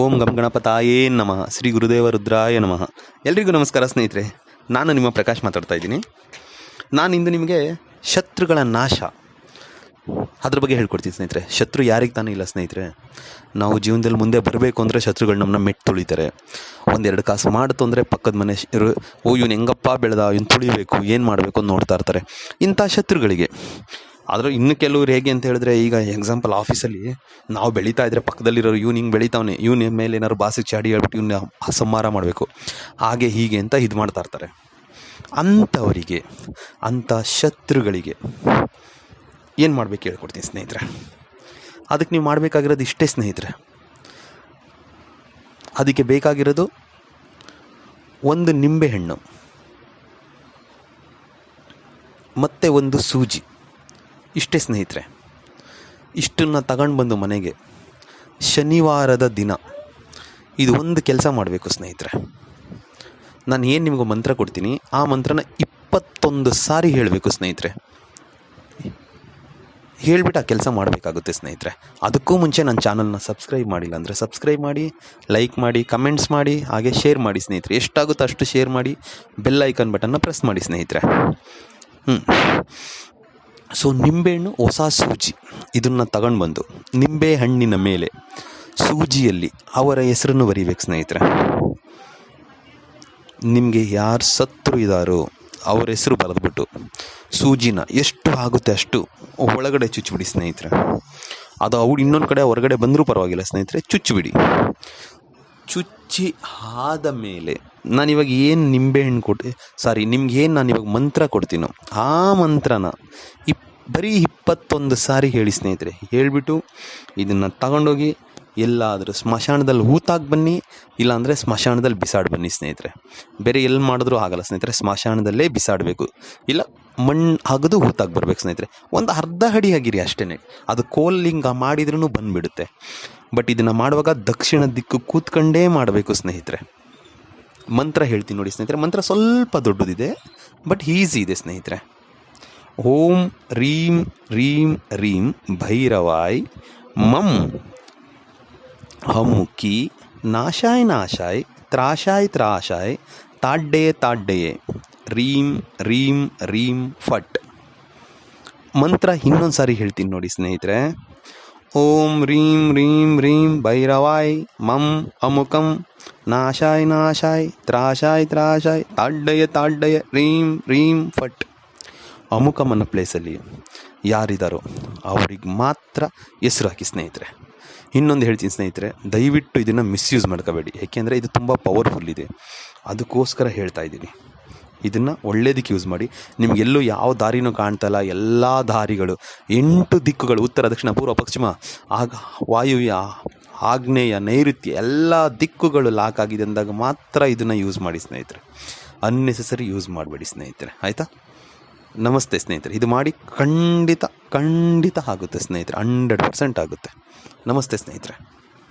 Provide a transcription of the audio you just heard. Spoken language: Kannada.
ಓಂ ಗಂ ಗಣಪತಾಯೇ ನಮಃ. ಶ್ರೀ ಗುರುದೇವ ರುದ್ರಾಯ ನಮಃ. ಎಲ್ರಿಗೂ ನಮಸ್ಕಾರ ಸ್ನೇಹಿತರೆ, ನಾನು ನಿಮ್ಮ ಪ್ರಕಾಶ್ ಮಾತಾಡ್ತಾ ಇದ್ದೀನಿ. ನಾನು ಇಂದು ನಿಮಗೆ ಶತ್ರುಗಳ ನಾಶ. ಅದ್ರ ಬಗ್ಗೆ ಹೇಳ್ಕೊಡ್ತೀನಿ ಸ್ನೇಹಿತರೆ, ಶತ್ರು ಯಾರಿಗೆ ತಾನೇ ಇಲ್ಲ ಸ್ನೇಹಿತರೆ, ನಾವು ಜೀವನದಲ್ಲಿ ಮುಂದೆ ಬರಬೇಕು ಅಂದರೆ ಶತ್ರುಗಳು ನಮ್ಮನ್ನ ಮೆಟ್ಟು ತುಳಿತಾರೆ. ಒಂದೆರಡು ಕಾಸು ಮಾಡಿತು ಅಂದರೆ ಪಕ್ಕದ ಮನೆ ಓ, ಇವ್ನು ಹೆಂಗಪ್ಪ ಬೆಳೆದ, ಇವನು ತುಳಿಬೇಕು, ಏನು ಮಾಡಬೇಕು ಅಂತ ನೋಡ್ತಾ ಇರ್ತಾರೆ ಇಂಥ ಶತ್ರುಗಳಿಗೆ. ಆದರೂ ಇನ್ನು ಕೆಲವ್ರು ಹೇಗೆ ಅಂತ ಹೇಳಿದ್ರೆ, ಈಗ ಎಕ್ಸಾಂಪಲ್ ಆಫೀಸಲ್ಲಿ ನಾವು ಬೆಳೀತಾ ಇದ್ರೆ ಪಕ್ಕದಲ್ಲಿರೋರು ಇವ್ನು ಹಿಂಗೆ ಬೆಳೀತಾವನೆ, ಇವ್ನ ಮೇಲೆ ಏನಾದ್ರು ಬಾಸಿಗೆ ಚಾಡಿ ಹೇಳ್ಬಿಟ್ಟು ಇವ್ನ ಸಂಹಾರ ಮಾಡಬೇಕು. ಹಾಗೆ ಹೀಗೆ ಅಂತ ಇದು ಮಾಡ್ತಾ ಇರ್ತಾರೆ. ಅಂಥವರಿಗೆ, ಅಂಥ ಶತ್ರುಗಳಿಗೆ ಏನು ಮಾಡ್ಬೇಕು ಹೇಳ್ಕೊಡ್ತೀನಿ ಸ್ನೇಹಿತರೆ? ಅದಕ್ಕೆ ನೀವು ಮಾಡಬೇಕಾಗಿರೋದು ಇಷ್ಟೇ ಸ್ನೇಹಿತರೆ. ಅದಕ್ಕೆ ಬೇಕಾಗಿರೋದು ಒಂದು ನಿಂಬೆಹಣ್ಣು, ಮತ್ತು ಒಂದು ಸೂಜಿ. ಇಷ್ಟೇ ಸ್ನೇಹಿತರೆ, ಇಷ್ಟನ್ನು ತಗೊಂಡು ಬಂದು ಮನೆಗೆ ಶನಿವಾರದ ದಿನ ಇದು ಒಂದು ಕೆಲಸ ಮಾಡಬೇಕು ಸ್ನೇಹಿತರೆ. ನಾನು ಏನು ನಿಮಗೆ ಮಂತ್ರ ಕೊಡ್ತೀನಿ, ಆ ಮಂತ್ರನ ಇಪ್ಪತ್ತೊಂದು ಸಾರಿ ಹೇಳಬೇಕು ಸ್ನೇಹಿತರೆ. ಹೇಳ್ಬಿಟ್ಟು ಆ ಕೆಲಸ ಮಾಡಬೇಕಾಗುತ್ತೆ ಸ್ನೇಹಿತರೆ. ಅದಕ್ಕೂ ಮುಂಚೆ ನನ್ನ ಚಾನಲ್ನ ಸಬ್ಸ್ಕ್ರೈಬ್ ಮಾಡಿಲ್ಲ ಅಂದರೆ ಸಬ್ಸ್ಕ್ರೈಬ್ ಮಾಡಿ, ಲೈಕ್ ಮಾಡಿ, ಕಮೆಂಟ್ಸ್ ಮಾಡಿ, ಹಾಗೆ ಶೇರ್ ಮಾಡಿ ಸ್ನೇಹಿತರೆ. ಎಷ್ಟಾಗುತ್ತೋ ಅಷ್ಟು ಶೇರ್ ಮಾಡಿ, ಬೆಲ್ ಐಕನ್ ಬಟನ್ನ ಪ್ರೆಸ್ ಮಾಡಿ ಸ್ನೇಹಿತರೆ. ಹ್ಞೂ ಸೊ ನಿಂಬೆಹಣ್ಣು ಹೊಸ ಸೂಜಿ. ಇದನ್ನು ತಗೊಂಡು ಬಂದು ನಿಂಬೆ ಹಣ್ಣಿನ ಮೇಲೆ ಸೂಜಿಯಲ್ಲಿ ಅವರ ಹೆಸರನ್ನು ಬರೀಬೇಕು ಸ್ನೇಹಿತರೆ. ನಿಮಗೆ ಯಾರು ಸತ್ರು ಇದ್ದಾರೋ ಅವರ ಹೆಸರು ಬರೆದ್ಬಿಟ್ಟು ಸೂಜಿನ ಎಷ್ಟು ಆಗುತ್ತೆ ಅಷ್ಟು ಒಳಗಡೆ ಚುಚ್ಚಿಬಿಡಿ ಸ್ನೇಹಿತರೆ. ಅದು ಅವ್ರು ಇನ್ನೊಂದು ಕಡೆ ಹೊರಗಡೆ ಬಂದರೂ ಪರವಾಗಿಲ್ಲ ಸ್ನೇಹಿತರೆ, ಚುಚ್ಚಿಬಿಡಿ. ಚುಚ್ಚಿ ಆದ ಮೇಲೆ ನಾನಿವಾಗ ಏನು ನಿಂಬೆಹಣ್ಣು ಕೊಟ್ಟೆ ಸಾರಿ ನಿಮ್ಗೆ ಏನು ನಾನು ಇವಾಗ ಮಂತ್ರ ಕೊಡ್ತೀನೋ, ಆ ಮಂತ್ರನ ಇಪ್, ಬರೀ ಇಪ್ಪತ್ತೊಂದು ಸಾರಿ ಹೇಳಿ ಸ್ನೇಹಿತರೆ. ಹೇಳಿಬಿಟ್ಟು ಇದನ್ನು ತಗೊಂಡೋಗಿ ಎಲ್ಲಾದರೂ ಸ್ಮಶಾನದಲ್ಲಿ ಹೂತಾಗಿ ಬನ್ನಿ, ಇಲ್ಲಾಂದರೆ ಸ್ಮಶಾನದಲ್ಲಿ ಬಿಸಾಡಿ ಬನ್ನಿ ಸ್ನೇಹಿತರೆ. ಬೇರೆ ಎಲ್ಲಿ ಮಾಡಿದ್ರೂ ಆಗಲ್ಲ ಸ್ನೇಹಿತರೆ, ಸ್ಮಶಾನದಲ್ಲೇ ಬಿಸಾಡಬೇಕು. ಇಲ್ಲ ಮಣ್ಣು ಅಗದು ಹೂತಾಗಿ ಬರ್ಬೇಕು ಸ್ನೇಹಿತರೆ. ಒಂದು ಅರ್ಧ ಅಡಿ ಆಗಿರಿ ಅಷ್ಟೇ ಅದು ಕೋಲ್ ಕೋಲಿಂಗ ಮಾಡಿದ್ರೂ ಬಂದುಬಿಡುತ್ತೆ. ಬಟ್ ಇದನ್ನು ಮಾಡುವಾಗ ದಕ್ಷಿಣ ದಿಕ್ಕು ಕೂತ್ಕೊಂಡೇ ಮಾಡಬೇಕು ಸ್ನೇಹಿತರೆ. ಮಂತ್ರ ಹೇಳ್ತೀನಿ ನೋಡಿ ಸ್ನೇಹಿತರೆ. ಮಂತ್ರ ಸ್ವಲ್ಪ ದೊಡ್ಡದಿದೆ, ಬಟ್ ಈಸಿ ಇದೆ ಸ್ನೇಹಿತರೆ. ಓಂ ರೀಂ ರೀಂ ರೀಂ ಭೈರವಾಯ್ ಮಂ ಹಮ್ಮುಕ್ಕಿ ನಾಶಾಯ್ ನಾಶಾಯ್ ತ್ರಾಶಾಯ್ ತ್ರಾಶಾಯ್ ತಾಡ್ಡೆಯೇ ತಾಡ್ಡೆಯೇ ರೀಂ ರೀಂ ರೀಂ ಫಟ್. ಮಂತ್ರ ಇನ್ನೊಂದು ಸಾರಿ ಹೇಳ್ತೀನಿ ನೋಡಿ ಸ್ನೇಹಿತರೆ. ಓಂ ರೀಂ ರೀಂ ರೀಂ ಭೈರವಾಯ್ ಮಂ ಅಮುಕಂ ನಾಶಾಯ್ ನಾಶಾಯ್ ತ್ರಾಶಾಯ್ ತ್ರಾಶಾಯ್ ತಾಡ್ಡಯ ತಾಡ್ಡಯ ರೀಂ ರೀಂ ಫಟ್ ಅಮುಕಂ ಅನ್ನೋ ಪ್ಲೇಸಲ್ಲಿ ಯಾರಿದ್ದಾರೋ ಅವ್ರಿಗೆ ಮಾತ್ರ ಹೆಸರು ಹಾಕಿ ಸ್ನೇಹಿತರೆ. ಇನ್ನೊಂದು ಹೇಳ್ತೀನಿ ಸ್ನೇಹಿತರೆ, ದಯವಿಟ್ಟು ಇದನ್ನು ಮಿಸ್ಯೂಸ್ ಮಾಡ್ಕೋಬೇಡಿ. ಏಕೆಂದರೆ ಇದು ತುಂಬ ಪವರ್ಫುಲ್ ಇದೆ. ಅದಕ್ಕೋಸ್ಕರ ಹೇಳ್ತಾ ಇದ್ದೀನಿ. ಇದನ್ನು ಒಳ್ಳೇದಕ್ಕೆ ಯೂಸ್ ಮಾಡಿ. ನಿಮಗೆಲ್ಲೂ ಯಾವ ದಾರಿನೂ ಕಾಣ್ತಲ್ಲ ಎಲ್ಲ ದಾರಿಗಳು, ಎಂಟು ದಿಕ್ಕುಗಳು, ಉತ್ತರ, ದಕ್ಷಿಣ, ಪೂರ್ವ, ಪಶ್ಚಿಮ, ಆಗ ವಾಯುವ್ಯ, ಆಗ್ನೇಯ, ನೈಋತ್ಯ ಎಲ್ಲ ದಿಕ್ಕುಗಳು ಲಾಕ್ ಆಗಿದೆ ಅಂದಾಗ ಮಾತ್ರ ಇದನ್ನು ಯೂಸ್ ಮಾಡಿ ಸ್ನೇಹಿತರೆ. ಅನ್ನೆಸೆಸರಿ ಯೂಸ್ ಮಾಡಬೇಡಿ ಸ್ನೇಹಿತರೆ. ಆಯಿತಾ? ನಮಸ್ತೆ ಸ್ನೇಹಿತರೆ. ಇದು ಮಾಡಿ ಖಂಡಿತ ಖಂಡಿತ ಆಗುತ್ತೆ ಸ್ನೇಹಿತರೆ. ಹಂಡ್ರೆಡ್ ಪರ್ಸೆಂಟ್ ಆಗುತ್ತೆ. ನಮಸ್ತೆ ಸ್ನೇಹಿತರೆ.